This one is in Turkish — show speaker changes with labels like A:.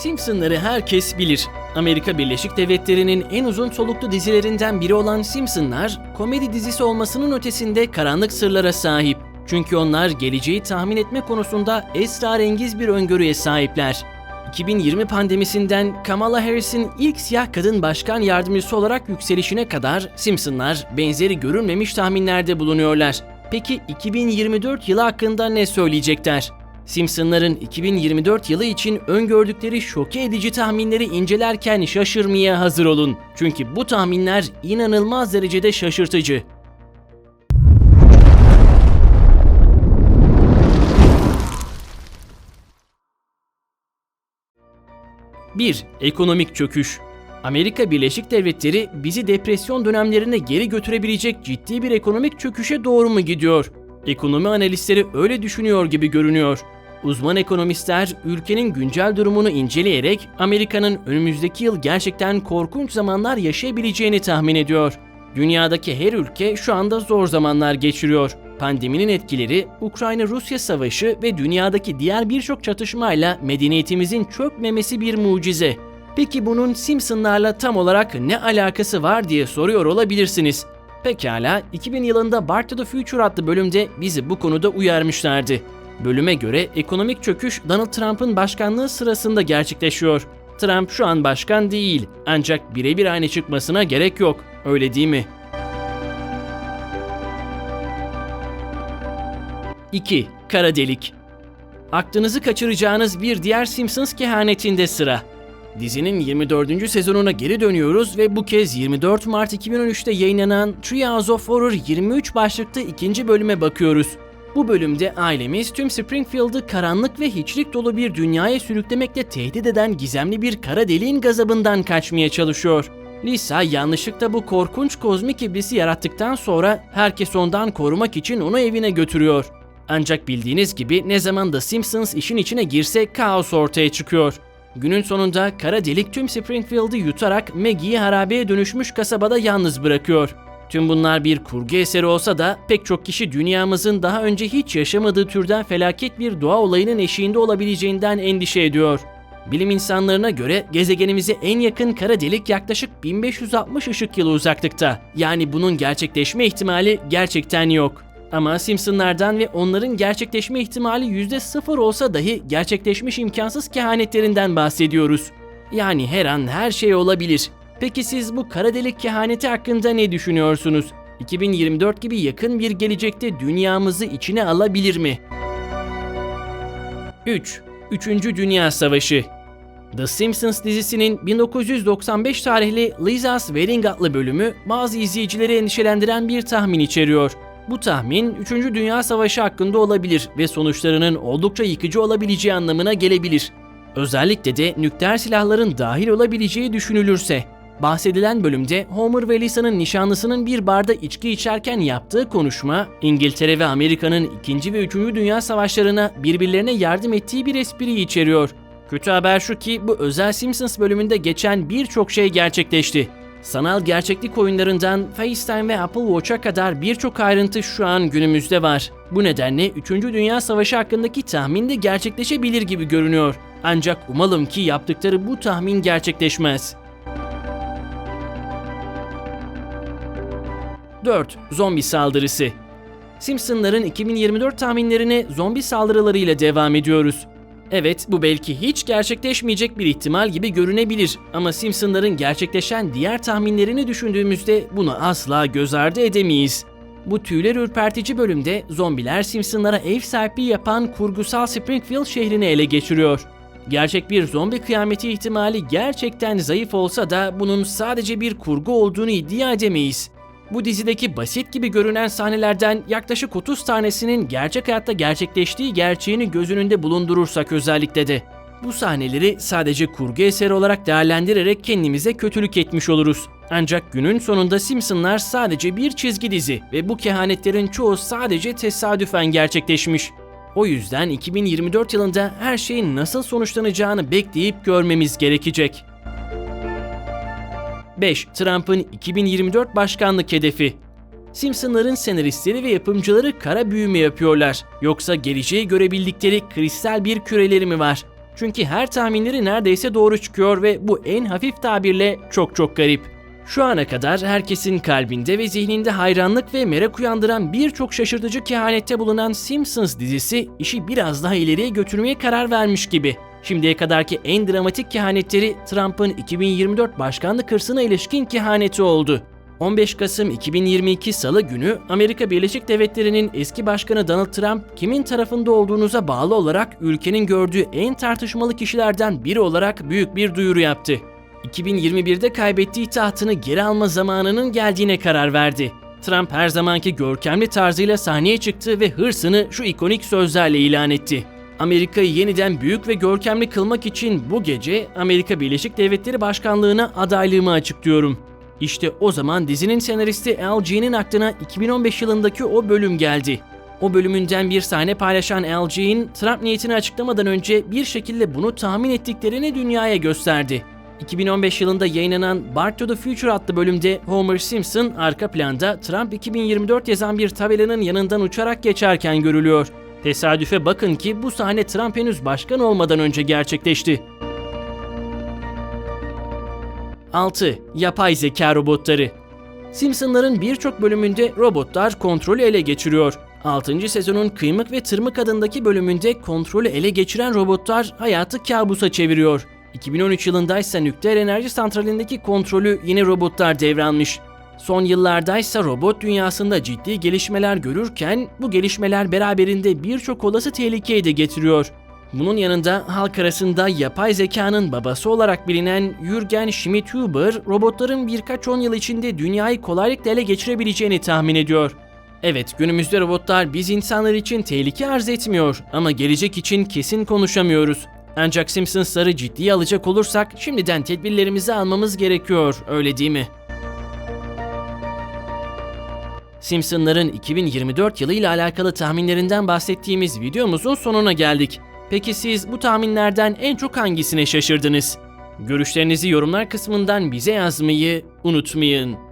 A: Simpsonları herkes bilir. Amerika Birleşik Devletleri'nin en uzun soluklu dizilerinden biri olan Simpsonlar, komedi dizisi olmasının ötesinde karanlık sırlara sahip. Çünkü onlar geleceği tahmin etme konusunda esrarengiz bir öngörüye sahipler. 2020 pandemisinden Kamala Harris'in ilk siyah kadın başkan yardımcısı olarak yükselişine kadar Simpsonlar benzeri görülmemiş tahminlerde bulunuyorlar. Peki 2024 yılı hakkında ne söyleyecekler? Simpsonların 2024 yılı için öngördükleri şoke edici tahminleri incelerken şaşırmaya hazır olun. Çünkü bu tahminler inanılmaz derecede şaşırtıcı. 1. Ekonomik çöküş. Amerika Birleşik Devletleri bizi depresyon dönemlerine geri götürebilecek ciddi bir ekonomik çöküşe doğru mu gidiyor? Ekonomi analistleri öyle düşünüyor gibi görünüyor. Uzman ekonomistler ülkenin güncel durumunu inceleyerek Amerika'nın önümüzdeki yıl gerçekten korkunç zamanlar yaşayabileceğini tahmin ediyor. Dünyadaki her ülke şu anda zor zamanlar geçiriyor. Pandeminin etkileri, Ukrayna-Rusya savaşı ve dünyadaki diğer birçok çatışmayla medeniyetimizin çökmemesi bir mucize. Peki bunun Simpsonlarla tam olarak ne alakası var diye soruyor olabilirsiniz. Pekala, 2000 yılında Back to the Future adlı bölümde bizi bu konuda uyarmışlardı. Bölüme göre ekonomik çöküş Donald Trump'ın başkanlığı sırasında gerçekleşiyor. Trump şu an başkan değil, ancak birebir aynı çıkmasına gerek yok. Öyle değil mi? 2. Kara delik. Aklınızı kaçıracağınız bir diğer Simpsons kehanetinde sıra. Dizinin 24. sezonuna geri dönüyoruz ve bu kez 24 Mart 2013'te yayınlanan Treehouse of Horror 23 başlıkta ikinci bölüme bakıyoruz. Bu bölümde ailemiz tüm Springfield'ı karanlık ve hiçlik dolu bir dünyaya sürüklemekle tehdit eden gizemli bir kara deliğin gazabından kaçmaya çalışıyor. Lisa yanlışlıkla bu korkunç kozmik iblisi yarattıktan sonra herkes ondan korumak için onu evine götürüyor. Ancak bildiğiniz gibi ne zaman da Simpsons işin içine girse kaos ortaya çıkıyor. Günün sonunda kara delik tüm Springfield'ı yutarak Maggie'yi harabeye dönüşmüş kasabada yalnız bırakıyor. Tüm bunlar bir kurgu eseri olsa da pek çok kişi dünyamızın daha önce hiç yaşamadığı türden felaket bir doğa olayının eşiğinde olabileceğinden endişe ediyor. Bilim insanlarına göre gezegenimize en yakın kara delik yaklaşık 1560 ışık yılı uzaklıkta. Yani bunun gerçekleşme ihtimali gerçekten yok. Ama Simpsonlardan ve onların gerçekleşme ihtimali %0 olsa dahi gerçekleşmiş imkansız kehanetlerinden bahsediyoruz. Yani her an her şey olabilir. Peki siz bu kara delik kehaneti hakkında ne düşünüyorsunuz? 2024 gibi yakın bir gelecekte dünyamızı içine alabilir mi? 3. Üçüncü Dünya Savaşı The Simpsons dizisinin 1995 tarihli Lisa's Wedding adlı bölümü bazı izleyicileri endişelendiren bir tahmin içeriyor. Bu tahmin 3. Dünya Savaşı hakkında olabilir ve sonuçlarının oldukça yıkıcı olabileceği anlamına gelebilir. Özellikle de nükleer silahların dahil olabileceği düşünülürse. Bahsedilen bölümde Homer ve Lisa'nın nişanlısının bir barda içki içerken yaptığı konuşma, İngiltere ve Amerika'nın 2. ve 3. Dünya Savaşlarına birbirlerine yardım ettiği bir espriyi içeriyor. Kötü haber şu ki bu özel Simpsons bölümünde geçen birçok şey gerçekleşti. Sanal gerçeklik oyunlarından FaceTime ve Apple Watch'a kadar birçok ayrıntı şu an günümüzde var. Bu nedenle 3. Dünya Savaşı hakkındaki tahmin de gerçekleşebilir gibi görünüyor. Ancak umalım ki yaptıkları bu tahmin gerçekleşmez. 4. Zombi saldırısı Simpsonların 2024 tahminlerine zombi saldırılarıyla devam ediyoruz. Evet, bu belki hiç gerçekleşmeyecek bir ihtimal gibi görünebilir ama Simpsonların gerçekleşen diğer tahminlerini düşündüğümüzde bunu asla göz ardı edemeyiz. Bu tüyler ürpertici bölümde zombiler Simpsonlara ev sahipliği yapan kurgusal Springfield şehrini ele geçiriyor. Gerçek bir zombi kıyameti ihtimali gerçekten zayıf olsa da bunun sadece bir kurgu olduğunu iddia edemeyiz. Bu dizideki basit gibi görünen sahnelerden yaklaşık 30 tanesinin gerçek hayatta gerçekleştiği gerçeğini göz önünde bulundurursak özellikle de. Bu sahneleri sadece kurgu eseri olarak değerlendirerek kendimize kötülük etmiş oluruz. Ancak günün sonunda Simpsonlar sadece bir çizgi dizi ve bu kehanetlerin çoğu sadece tesadüfen gerçekleşmiş. O yüzden 2024 yılında her şeyin nasıl sonuçlanacağını bekleyip görmemiz gerekecek. 5. Trump'ın 2024 başkanlık hedefi Simpsonların senaristleri ve yapımcıları kara büyü mü yapıyorlar? Yoksa geleceği görebildikleri kristal bir küreleri mi var? Çünkü her tahminleri neredeyse doğru çıkıyor ve bu en hafif tabirle çok çok garip. Şu ana kadar herkesin kalbinde ve zihninde hayranlık ve merak uyandıran birçok şaşırtıcı kehanette bulunan Simpsons dizisi işi biraz daha ileriye götürmeye karar vermiş gibi. Şimdiye kadarki en dramatik kehanetleri Trump'ın 2024 başkanlık hırsına ilişkin kehaneti oldu. 15 Kasım 2022 Salı günü Amerika Birleşik Devletleri'nin eski başkanı Donald Trump kimin tarafında olduğunuza bağlı olarak ülkenin gördüğü en tartışmalı kişilerden biri olarak büyük bir duyuru yaptı. 2021'de kaybettiği tahtını geri alma zamanının geldiğine karar verdi. Trump her zamanki görkemli tarzıyla sahneye çıktı ve hırsını şu ikonik sözlerle ilan etti. Amerika'yı yeniden büyük ve görkemli kılmak için bu gece Amerika Birleşik Devletleri Başkanlığına adaylığımı açıklıyorum. İşte o zaman dizinin senaristi LG'nin aklına 2015 yılındaki o bölüm geldi. O bölümünden bir sahne paylaşan LG'nin Trump niyetini açıklamadan önce bir şekilde bunu tahmin ettiklerini dünyaya gösterdi. 2015 yılında yayınlanan Back to the Future adlı bölümde Homer Simpson arka planda Trump 2024 yazan bir tabelanın yanından uçarak geçerken görülüyor. Tesadüfe bakın ki bu sahne Trump henüz başkan olmadan önce gerçekleşti. 6. Yapay zeka robotları Simpsonların birçok bölümünde robotlar kontrolü ele geçiriyor. 6. sezonun Kıymık ve Tırmık adındaki bölümünde kontrolü ele geçiren robotlar hayatı kabusa çeviriyor. 2013 yılında ise nükleer enerji santralindeki kontrolü yeni robotlar devralmış. Son yıllarda ise robot dünyasında ciddi gelişmeler görürken bu gelişmeler beraberinde birçok olası tehlikeyi de getiriyor. Bunun yanında halk arasında yapay zekanın babası olarak bilinen Jürgen Schmidhuber, robotların birkaç on yıl içinde dünyayı kolaylıkla ele geçirebileceğini tahmin ediyor. Evet, günümüzde robotlar biz insanlar için tehlike arz etmiyor ama gelecek için kesin konuşamıyoruz. Ancak Simpsons'ları ciddiye alacak olursak şimdiden tedbirlerimizi almamız gerekiyor, öyle değil mi? Simpsonların 2024 yılı ile alakalı tahminlerinden bahsettiğimiz videomuzun sonuna geldik. Peki siz bu tahminlerden en çok hangisine şaşırdınız? Görüşlerinizi yorumlar kısmından bize yazmayı unutmayın.